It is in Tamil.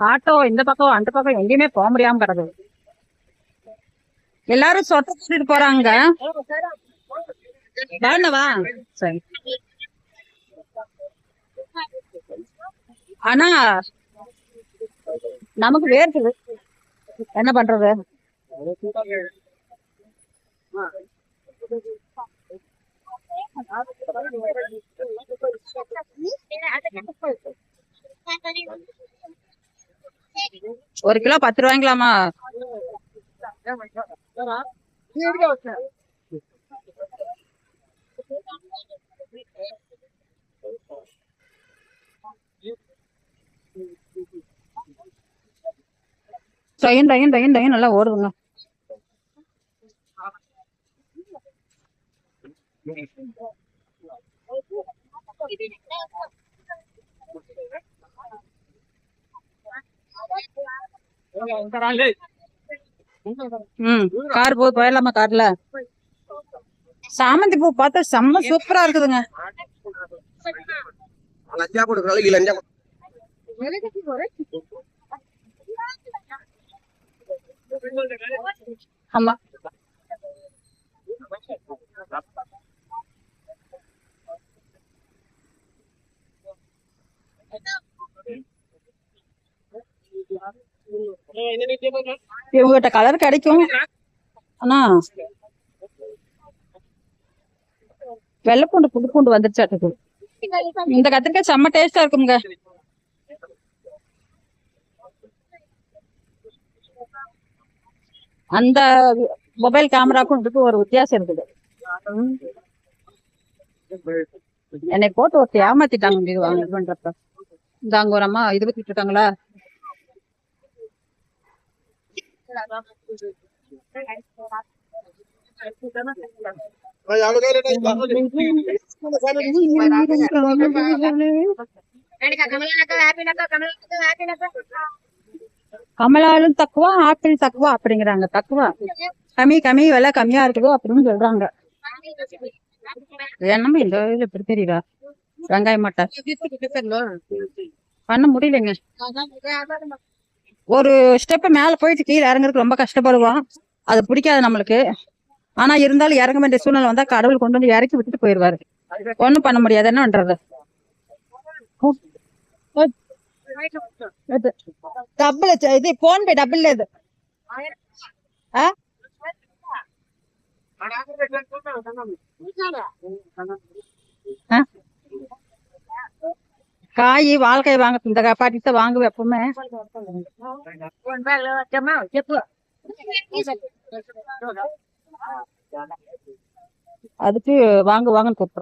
ஆட்டோ இந்த பக்கம் அந்த பக்கம் எங்கேயுமே போக முடியாம கிடக்குது. எல்லாரும் சொட்ட கூட்டிட்டு போறாங்க. வேணவா சரி. ஆனா நமக்கு வேர்க்குது. என்ன பண்றது? ஒரு கிலோ பத்து ரூபாய்ங்களாமா டயன் டயன் டயன் டயன் நல்லா ஓடுதுங்க. ம் கார் போய் போயிடலாமா கார்ல? சாமந்தி பூ பார்த்தா செம்ம சூப்பரா இருக்குதுங்க. லஞ்சா கொடுக்குறாள் இது லஞ்சா ஆமா. இவங்ககிட்ட கலர் கிடைக்கும். ஆனா வெள்ளைப்பூண்டு புது பூண்டு வந்துருச்சாட்டுக்கு இந்த கத்திரிக்காய் செம்ம டேஸ்டா இருக்குங்க அந்த மொபைல் கேமராக்கும் இதுக்கு ஒரு வித்தியாசம் இருக்குது. என்னை போட்டு ஒருத்தி ஏமாத்திட்டாங்க இது வாங்க இது பண்றப்ப. இந்த அங்க ஒரு அம்மா இது பத்திட்டு இருக்காங்களா? கமலாலும் தக்குவா ஆப்பிள் தக்குவா அப்படிங்கிறாங்க. தக்குவா. கம்மி கம்மி விலை கம்மியா இருக்குது அப்படின்னு சொல்றாங்க. என்னமா இந்த இதுல இப்படி தெரியுதா? வெங்காயம் மட்டை. பண்ண முடியலங்க. ஒரு ஸ்டெப்பு மேலே போயிட்டு கீழே இறங்குறதுக்கு ரொம்ப கஷ்டப்படுவோம். அது பிடிக்காது நம்மளுக்கு. ஆனா இருந்தாலும் இறங்க வேண்டிய சூழ்நிலை வந்தா கடவுள் கொண்டு வந்து இறக்கி விட்டுட்டு போயிடுவாரு ஒன்றும் பண்ண முடியாது. என்ன பண்றது? டபுள் இது போன் பே டபுள் இது. ஆ? காய் வாழ்க்கை வாங்க இந்த காப்பாட்டி தான் வாங்குவேன் எப்பவுமே. அதுக்கு வாங்க வாங்கன்னு கூப்பிடுறோம்